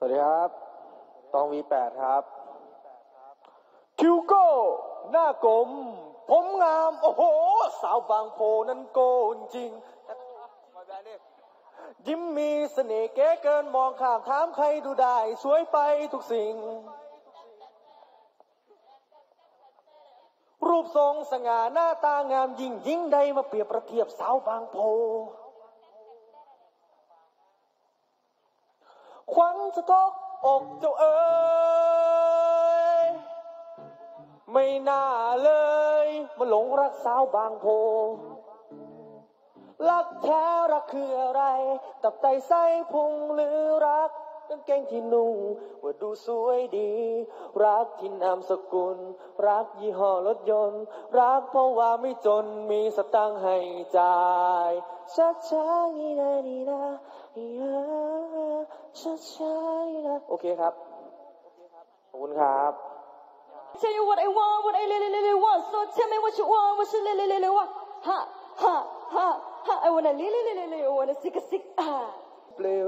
สวัสดีครับ ตอง V8 ครับ คิวโก้ หน้ากลม ผมงาม โอ้โห สาวบางโพนั้นโกนจริง ยิ้มมีเสน่ห์เก๋เกินมองข้ามถามใครดูได้ สวยไปทุกสิ่ง รูปทรงสง่าหน้าตางามยิ่งยิ่งใดมาเปรียบประเทียบสาวบางโพ ควันสะกอกอกเจ้าเอ๋ยไม่น่าเลยมาหลงรักสาวบางโพ รักแท้รักคืออะไร ตับไตไส้พุงหรือรัก กางเกงที่นุ่ง ว่าดูสวยดี รักที่นามสกุล รักยี่ห้อรถยนต์ รักเพราะว่าไม่จนมีสตังค์ให้จ่ายช้าช้านีนะนี่นะนี่นะช้าช้านีนะโอเคครับ ขอบคุณครับ Tell you what I want, what I really, really want. So tell me what you want, what you really, really want. Ha, ha, ha, ha. I wanna really, really, really wanna sick a sick. Ah. เปลว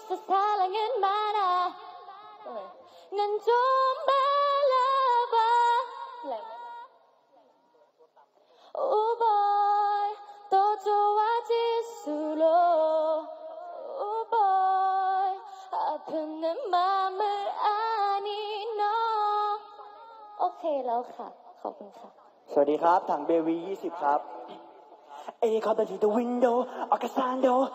Kristus kalangan mana? Ngentum balaba. Lem. Oh boy, toto wati sulo. Oh boy, apa nama merani no? โอเคแล้วค่ะ ขอบคุณค่ะ สวัสดีครับถังเบวี20 ครับ A come to the window, a casando.